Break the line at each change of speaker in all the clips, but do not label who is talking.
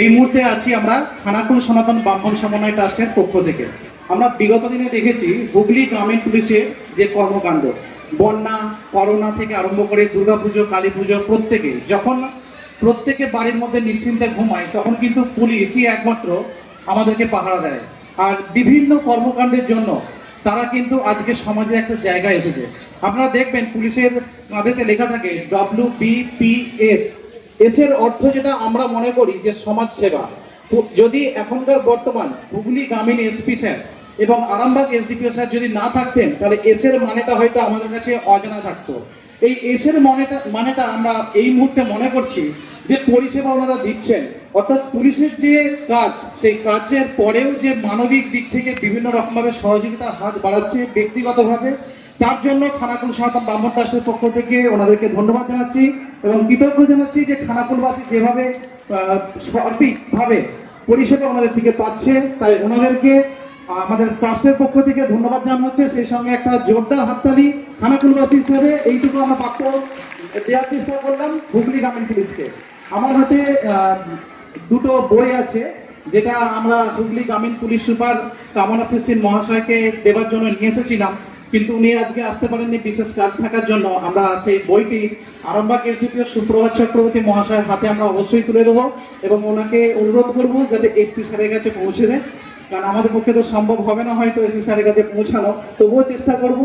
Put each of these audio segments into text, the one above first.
এই মুহূর্তে আছি আমরা খানাকুল সনাতন ব্রাহ্মণ সমন্বয় ট্রাস্টের পক্ষ থেকে। আমরা বিগত দিনে দেখেছি হুগলি গ্রামীণ পুলিশের যে কর্মকাণ্ড, বন্যা, করোনা থেকে আরম্ভ করে দুর্গাপুজো কালী পুজো প্রত্যেকে, যখন প্রত্যেকে বাড়ির মধ্যে নিশ্চিন্তে ঘুমায়, তখন কিন্তু পুলিশই একমাত্র আমাদেরকে পাহারা দেয়। আর বিভিন্ন কর্মকাণ্ডের জন্য তারা কিন্তু আজকে সমাজে একটা জায়গায় এসেছে। আপনারা দেখবেন পুলিশের কাঁধেতে লেখা থাকে ডব্লিউ বিপিএস এসের অর্থ যেটা আমরা মনে করি যে সমাজ সেবা যদি এখনকার বর্তমান হুগলি গ্রামীণ এসপি স্যার এবং আরামবাগ এসডিপিও স্যার যদি না থাকতেন, তাহলে এসের মানেটা হয়তো আমাদের কাছে অজানা থাকতো। এই এসের মানেটা মানেটা আমরা এই মুহূর্তে মনে করছি যে পরিষেবা ওনারা দিচ্ছেন। অর্থাৎ পুলিশের যে কাজ, সেই কাজের পরেও যে মানবিক দিক থেকে বিভিন্ন রকমভাবে সহযোগিতার হাত বাড়াচ্ছে ব্যক্তিগতভাবে তার জন্য খানাকুল সনাতন ব্রাহ্মণ ট্রাস্টের পক্ষ থেকে ওনাদেরকে ধন্যবাদ জানাচ্ছি এবং কৃতজ্ঞ জানাচ্ছি যে খানাকুলবাসী যেভাবে সার্বিকভাবে পরিষেবা ওনাদের থেকে পাচ্ছে, তাই ওনাদেরকে আমাদের ট্রাস্টের পক্ষ থেকে ধন্যবাদ জানানো হচ্ছে সেই সঙ্গে একটা জোরদার হাততালি খানাকুলবাসী হিসেবে এইটুকু আমরা প্রাপ্য দেওয়ার চেষ্টা করলাম হুগলি গ্রামীণ পুলিশকে। আমার হাতে দুটো বই আছে, যেটা আমরা হুগলি গ্রামীণ পুলিশ সুপার কামনা সিং মহাশয়কে দেওয়ার জন্য নিয়ে এসেছিলাম। কিন্তু উনি আজকে আসতে পারেননি বিশেষ কাজ থাকার জন্য। আমরা সেই বইটি আরামবাগ এসডিপিও সুপ্রভাত চক্রবর্তী মহাশয়ের হাতে আমরা অবশ্যই তুলে দেবো এবং ওনাকে অনুরোধ করব যাতে এসপি স্যারের কাছে পৌঁছে দেয়। কারণ আমাদের পক্ষে তো সম্ভব হবে না হয়তো এসপি স্যারের কাছে পৌঁছানো। তবুও চেষ্টা করব।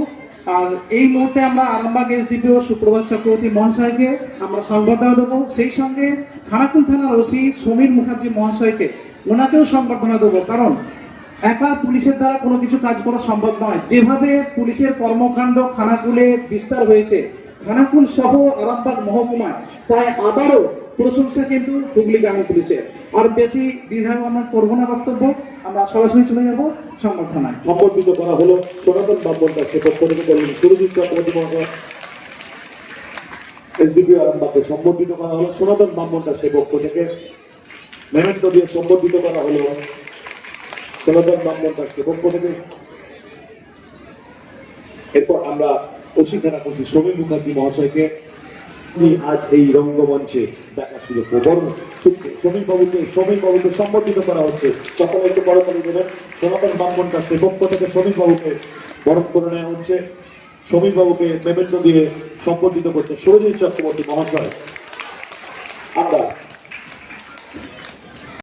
আর এই মুহূর্তে আমরা আরামবাগ এসডিপিও সুপ্রভাত চক্রবর্তী মহাশয়কে আমরা সংবর্ধনা দেবো। সেই সঙ্গে খানাকুল থানার ওসি সমীর মুখার্জি মহাশয়কে ওনাকেও সংবর্ধনা দেবো। কারণ একা পুলিশের দ্বারা কোনো কিছু কাজ করা সম্ভব নয়। যেভাবে পুলিশের কর্মকাণ্ড খানাকুলে বিস্তার হয়েছে, খানাকুল সহ আরামবাগ মহকুমায়, তাই আবারও প্রশংসা কিন্তু হুগলি গ্রামের পুলিশের। আর বেশি দ্বিধায় আমরা করব না বক্তব্য, আমরা সরাসরি চলে যাব সংগঠনায়
সম্বর্ধিত করা হলো, সনাতন ব্রাহ্মণ ট্রাস্টের পক্ষ থেকে করলেন সুরজিৎ চক্রবর্তী মহাশয়, এসডিপি আরামবাগকে সম্বর্ধিত করা হলো। সনাতন ব্রাহ্মণ ট্রাস্টের পক্ষ থেকে, মেমেন্টো দিয়ে সম্বর্ধিত করা হলো। সনাতন ব্রাহ্মণ ট্রাস্টের পক্ষ থেকে এরপর আমরা অস্বীকার করছি সমীর মুখার্জি মহাশয়কে আজ এই রঙ্গমঞ্চে দেখা সুযোগ বরং সমীর বাবুকে সমীর বাবুকে সম্বর্ধিত করা হচ্ছে। সকলে একটু করতালি দেবেন সনাতন ব্রাহ্মণ ট্রাস্টের পক্ষ থেকে সমীর বাবুকে বরণ করে নেওয়া হচ্ছে। সমীর বাবুকে মেমেন্টো দিয়ে সম্বর্ধিত করছে সুরজিৎ চক্রবর্তী মহাশয়। আমরা